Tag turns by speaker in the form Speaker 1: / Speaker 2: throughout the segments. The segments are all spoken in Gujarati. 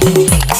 Speaker 1: ઠાકોરને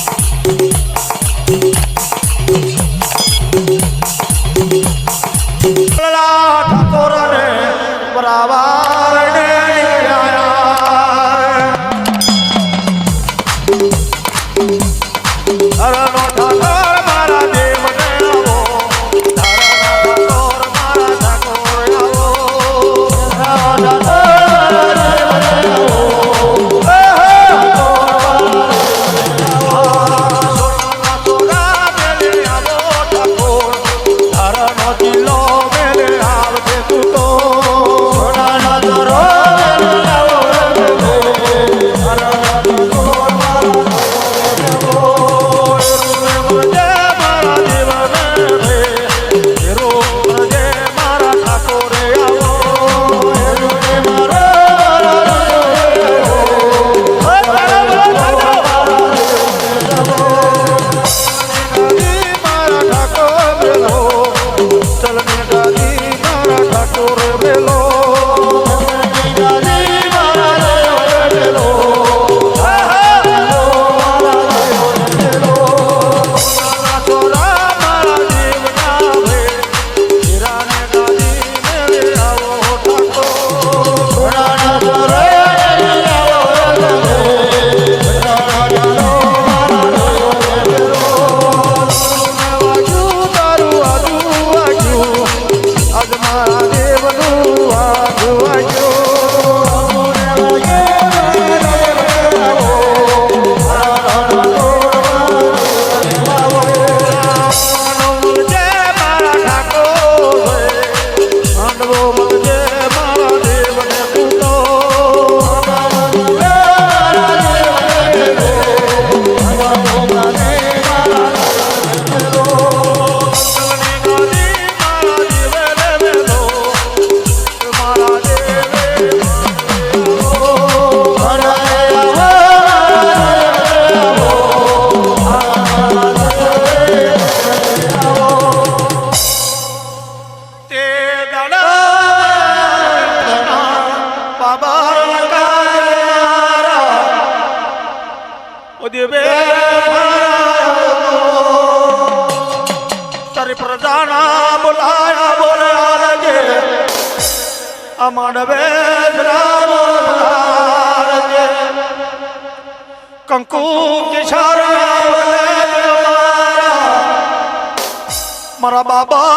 Speaker 1: પ્રજાના બોલાયા બોલ્યા રજે આ માંડવે રામ રજે કંકુ કિશોર મારા બાબા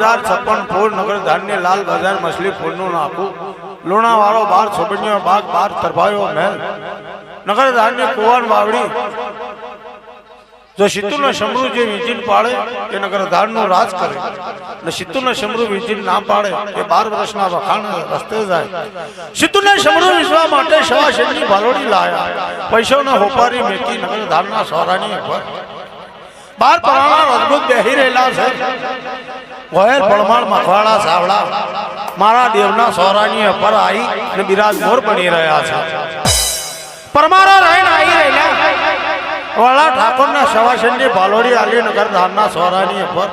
Speaker 1: બજાર છપ્પન ફૂલ નગર લાલ બજાર મછલી ફૂલનું નાખું. લુણાવાળો બાર છોબણીયો બાગ બાર તરભાયો મહેલ. નગર ધાન્ય કુવાન વાવડી જો સિત્તુનો ને સોરાની મારા દેવના સોરાની ઉપર આવી અને બિરાજ મોર બની રહ્યા છે. પરમારા રહેલા વડા ઠાકોરના સવાસનની ભાલોડી આલી નગર ધામના સોરાની ઉપર.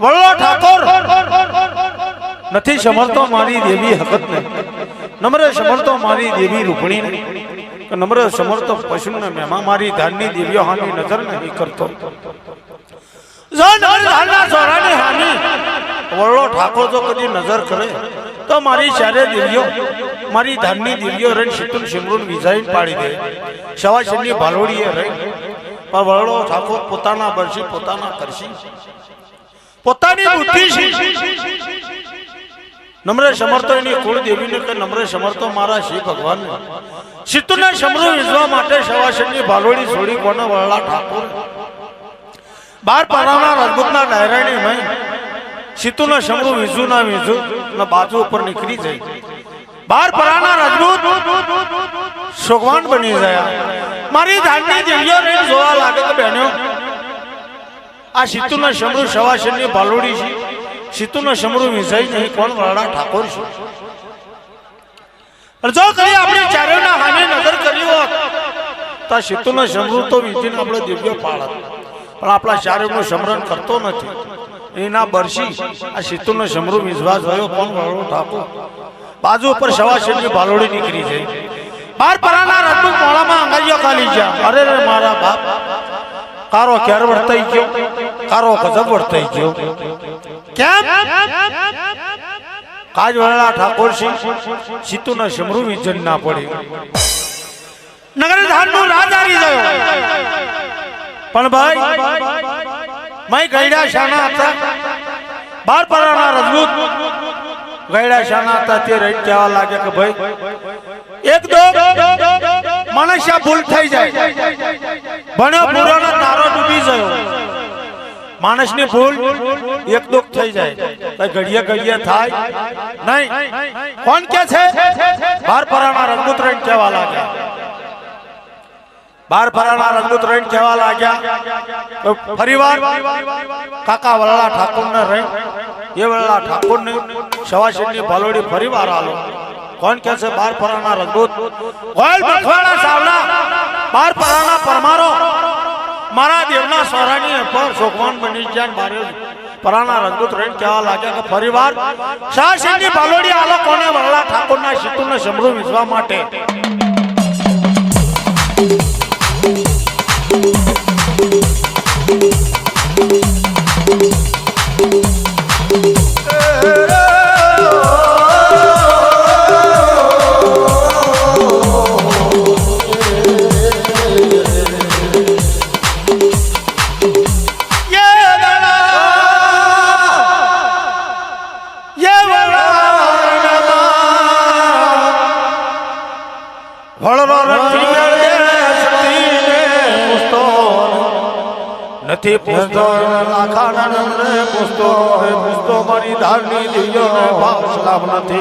Speaker 1: વડલો ઠાકોર! નથી સમર્થો મારી દેવી હકતને નમ્ર સમર્થો મારી દેવી રૂપણીને. નમ્ર સમરતો પશુને મેમાં મારી ધાનની દેવીઓ હાની નજર નહીં કરતો. ધાનના સોરાની હાની વડલો ઠાકોર જો કદી નજર કરે. તો મારી શારે દેવીઓ મારી ધાનની દેવીઓ રહીને શીતલ સિમરૂન વિઝાઈન પાડી દે. સવાશની ભાલોડીએ રહી પણ વડલો ઠાકોર પોતાના બરસી, પોતાના કરશી. પોતાની બુદ્ધિ નમ્ર સમર્થો એની કુળ દેવીને કે નમ્ર સમર્થો મારા શિવ ભગવાન સિત્તુને સમૃદ્ધ વિઝવા માટે સવાસનની ભાલોડી છોડી કોને વરલા ઠાકોર? બાર પારાના રાજપૂતના ડાયરાની મય સિત્તુના ના વિઝુના વિઝુ ના બાજુ ઉપર નીકળી જાય. બાર પરાના રાજપૂત સોગવાન બની ગયા મારી ધાનની દેવીઓ ને જોવા લાગે તો બહેનો, આ સિત્તુના સમૃદ્ધ સવાસનની ભાલોડી છે. સીતુ ના શમરૂ વિજય નહીં કોણ વાળા ઠાકોર છે. જો કરી આપણે ચારેયના હામે નજર કરી હોત, તો આ સિત્તુના શમરૂ તો વિધિને આપણે દિવ્ય પાળત. પણ આપણા ચારેયનું સમરણ કરતો નથી. એના બરસી આ સિત્તુનો સમરૂ વિશ્વાસ થયો કોણ વાળો ઠાકોર. બાજુ ઉપર સવાસનની ભાલોડી નીકળી જાય બાર પરાના રાજપૂત મોળામાં અંગાઈઓ ખાલી ગયા. અરે રે મારા બાપ. કારો ક્યારે વર્તાઈ ગયો? કારો ગજબ વર્તાઈ ગયો? કેમ? કાજવાળા ઠાકોરસિંહ ઠાકોર સિંહ સીતુના સમૃ વિજન ના પડે. નગર ધાનનું રાજ આવી ગયો. પણ ભાઈ મય ગઈડા શાના હતા. બાર પરાના રજૂત ગઈડા શાના હતા, તે રહી કહેવા લાગે કે ભાઈ એક દો મનુષ્ય ભૂલ થઈ જાય? ભણ્યો પૂરોનો તારો ડૂબી ગયો. માણસની ભૂલ એક દુઃખ થઈ જાય. ઘડીએ ઘડીએ થાય. નહીં. કોણ કે છે? બાર પરાના રંગૂત રહીને કહેવા લાગ્યા. બાર પરાના રંગૂત રહીને કહેવા લાગ્યા. ફરીવાર કાકા વલ્લા ઠાકોર ને રહી એ વલ્લા ઠાકોર ને સવાસીની ભાલોડી ફરીવાર આલો. કોણ કે છે બાર પરાના રંગૂત ગોયલ મખવાડા સાવલા. બાર પરાના પરમારો. મારા દેવના સ્વરાની પર સોખવાન બની ગયા મારે પરાના રંગૂત રહીને કહેવા લાગ્યા કે ફરીવાર શાહસિંહની ભાલોડી આલો કોને વલ્લા ઠાકોરના સિત્તુને સમૃદ્ધ વિશ્વા માટે. beneath, beneath.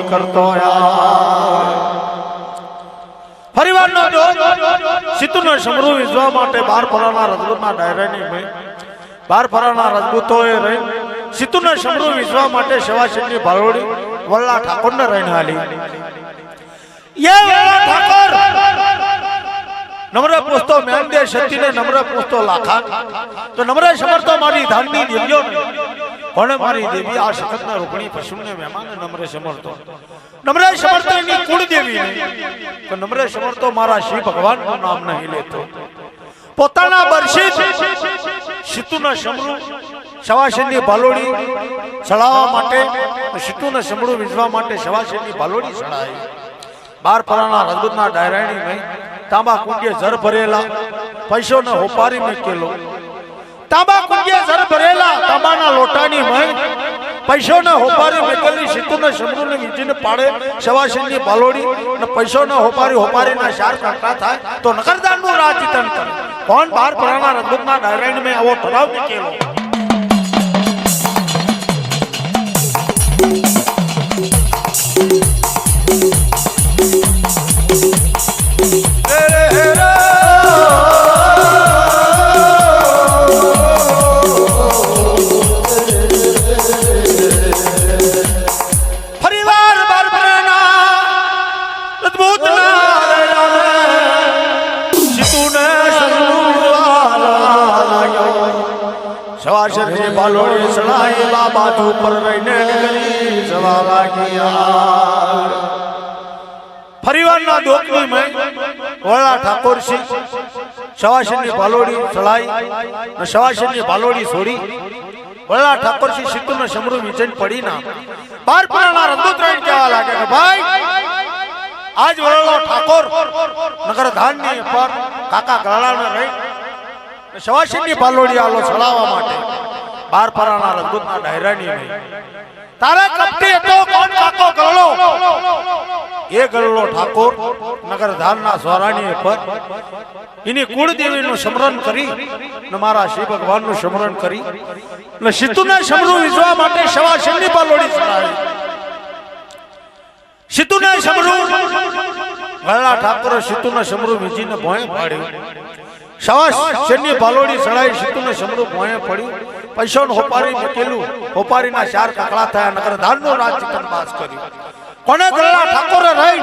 Speaker 1: કરતો યાર. ફરીવારનો જો સિત્તુનો સમરૂ વિઝવા માટે બાર પરાના રજપૂતના ડાયરાની બાર પરાના રજપૂતોએ રહી સિત્તુનો સમરૂ વિઝવા માટે સેવાસિંહની ભાલોડી વલ્લા ઠાકોરને રહીને હાલી. ઠાકોર! નમ્ર પૂછતો મેંદે શક્તિને નમ્ર પૂછતો લાખા તો નમ્ર સમર્થો મારી ધાનની દેવ્યો કોણે મારી દેવી આ શખતના રૂપણી પશુને મહેમાન નમ્ર સમર્થો. નમ્ર સમર્થો એની કુળ દેવી તો નમ્ર સમર્થો મારા શિવ ભગવાનનું નામ નહીં લેતો. પોતાના બરશી સિત્તુના સમરૂ, સવાસનની ભાલોડી ચડાવવા માટે સિત્તુના સમરૂ વીજવા માટે સવાસનની ભાલોડી ચડાવી. બાર પરાના રજપૂતના ડાયરાણી નહીં. તાંબા કુંડે જર ભરેલા પૈસો ને હોપારી મૂકેલો. તાંબા કુંડે જર ભરેલા, તાંબાના લોટાની મય પૈસો ને હોપારી મેકેલી સિત્તુ ને સમૃ ને વીજીને પાડે, સવાસનની ભાલોડી ને પૈસો ને હોપારી હોપારી ના શાર કાંટા થાય તો નગરદાનનું રાજિતન કરે. કોણ બાર પરાના ના નારાયણ મેં આવો ઠરાવ મેકેલો? ફરીવારના દોકની મેં વળા ઠાકોરસિંહ સવાસનની ભાલોડી ચડાઈ અને સવાસનની ભાલોડી છોડી પડી ના. બાર પરાના રંગોત્રાયણ કહેવા લાગે કે ભાઈ, આજ વળલો ઠાકોર નગર ધાનની પર કાકા ગળાને રહી સવાસનની ભાલોડી આલો ચડાવવા માટે બાર પરાના રંગોતના ડાયરાની નહીં તારા કપટી હતો કોણ કાકો એ ગરલો ઠાકોર નગર ધારના સ્વરાણી પર એની કુળદેવીનું સ્મરણ કરી ને મારા શિવ ભગવાનનું સ્મરણ કરી ને સિદ્ધુના સમરૂ વિજવા માટે સવા શિવની પાલોડી ચડાવી. સિદ્ધુના સમરૂ ગરલા ઠાકોરે સિદ્ધુના સમરૂ વિજીને ભોંય પાડ્યું. સવા શિવની પાલોડી ચડાવી સિદ્ધુને સમરૂ ભોંય પડ્યું. પૈસાનું હોપારી મૂકેલું. હોપારીના ચાર કકડા થયા નગર ધાનનો રાજ ચિકનબાજ કર્યું. કોને ગરલા ઠાકોરે રહી?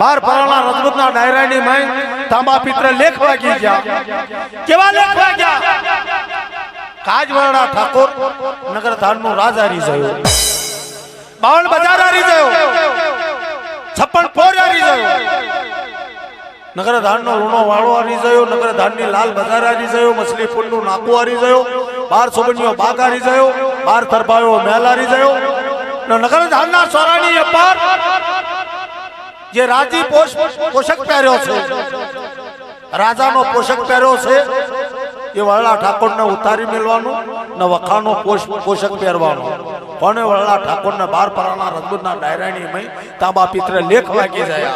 Speaker 1: બાર પરાણા રજપૂતના ડાયરાની માય તાંબા પિત્ર લેખ વાગી ગયા. કેવા લેખ વાગ્યા? કાજવાડા ઠાકોર નગર ધાનનો રાજ હારી ગયો બાવન બજાર હારી ગયો છપ્પન પોર હારી ગયો નગર ધાનનો લૂણો વાળો હારી ગયો નગર ધાનની લાલ બજાર હારી ગયો મછલી ફૂલનું નાકું હારી ગયો બાર સોબણીઓ બાગ જયો, બાર તરફાયો મહેલ જયો. નગર ધાનના સોરાની અપાર જે રાજી પોષ પોષક પહેર્યો છે, રાજાનો પોષક પહેર્યો છે, એ વરલા ઠાકોરને ઉતારી મેળવાનું, ને વખાનો પોષ- પોષક પહેરવાનો. કોને વરલા ઠાકોરને બાર પરાના રજબૂતના ડાયરાની મય તાંબા પિત્ર લેખ લાગી જાય.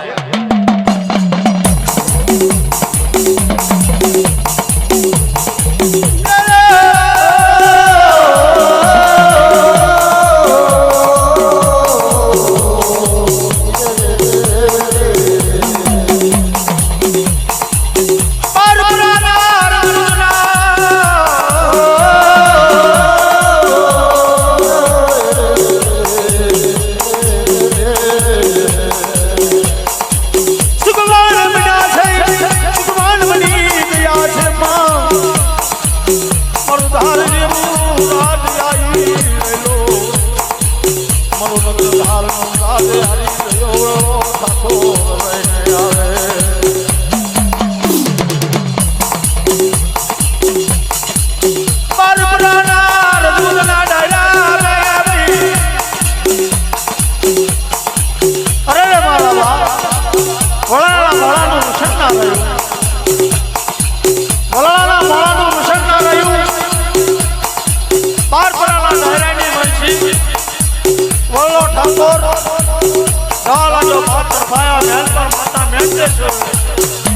Speaker 1: ભાયા મહેલ પર માતા મેંદેશ્વર બાર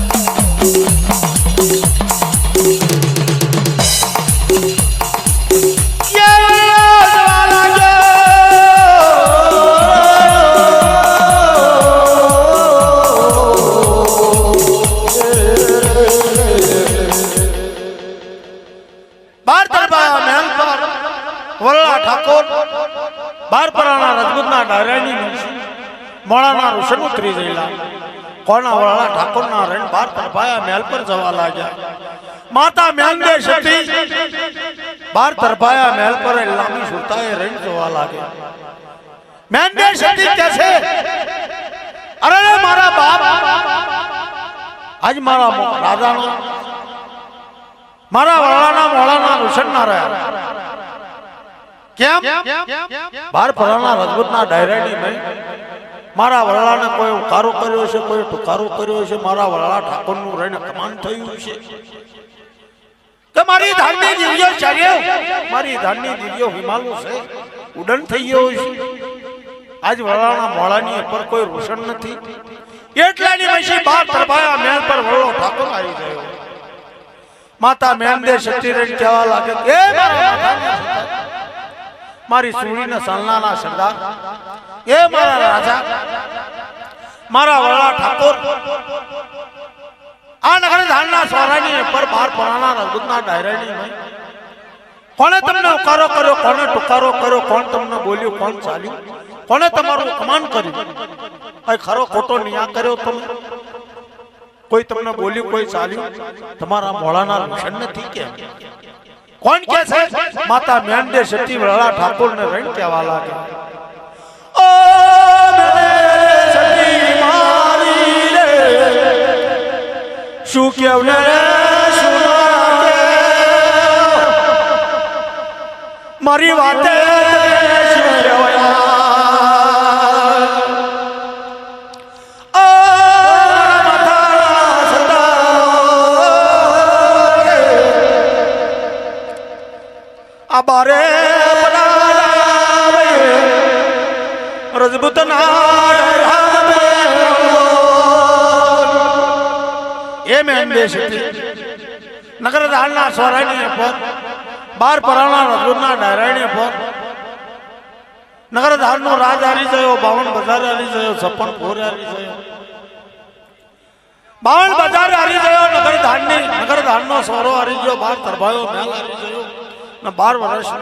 Speaker 1: મોળાના ઋષણ ઉતરી ગયેલા કોના વાળા ઠાકોરના રણ બાર તરફાયા મહેલ પર જવા લાગ્યા. માતા મ્યાંગે સતી બાર તરફાયા મહેલ પર લાંબી સુરતાએ રણ જોવા લાગ્યા. મ્યાંગે સતી કે છે, અરે મારા બાપ, આજ મારા રાજાનો, મારા વાળાના મોળાના ઋષણ ના રહ્યા. કેમ? બાર પરાના રજપૂતના ડાયરાની મેં મારા વડાને કોઈ ઉકારો કર્યો છે, કોઈ ટુકારો કર્યો છે, મારા વડા ઠાકોરનું રહીને કમાન થયું છે. કે મારી ધાનની દિવ્યો ચાલ્યો મારી ધાનની દિવ્યો હિમાલુ છે, ઉડન થઈ ગયો છે. આજ વડાના મોળાની ઉપર કોઈ રોશન નથી. એટલાની પછી બાર તરફાયા મેલ પર વડો ઠાકોર આવી ગયો. માતા મેંદે શક્તિરેન કહેવા લાગે કે, "એ મારા મારી સુણીના સલનાના સરદાર એ મારા રાજા. મારા વડા ઠાકોર. આ નગર ધાનના સ્વરાની પર બાર પરાણા રજૂતના ડાયરાની કોણે તમને ઉકારો કર્યો કોને ટુકારો કર્યો કોણ તમને બોલ્યું કોણ ચાલ્યું? કોને તમારું અપમાન કર્યું? કઈ ખરો ખોટો ન્યા કર્યો તમે? કોઈ તમને બોલ્યું કોઈ ચાલ્યું? તમારા મોળાના લક્ષણ નથી કેમ કોણ કે છે? માતા મેંડે સતી વરાળા ઠાકોર ને રણ કહેવા લાગે ઓ મેંડે સતી મારી રે. શું કેવું ને શું મારી વાતે શું કહેવાય? આબારે બનાવે. રજબૂત ના એમ એમ બે નગર દાળના સ્વરાણીય પદ બાર પરાણા રજૂના નારાયણીય પદ નગર ધારનો રાજ હારી ગયો બાવન બજાર હારી થયો છપ્પન ફોર હારી ગયો બાવન બજાર હારી થયો નગર ધારની નગર ધારનો સોરો હારી ગયો બાર તરભાયો મેલ હારી ગયો બાર વર્ષના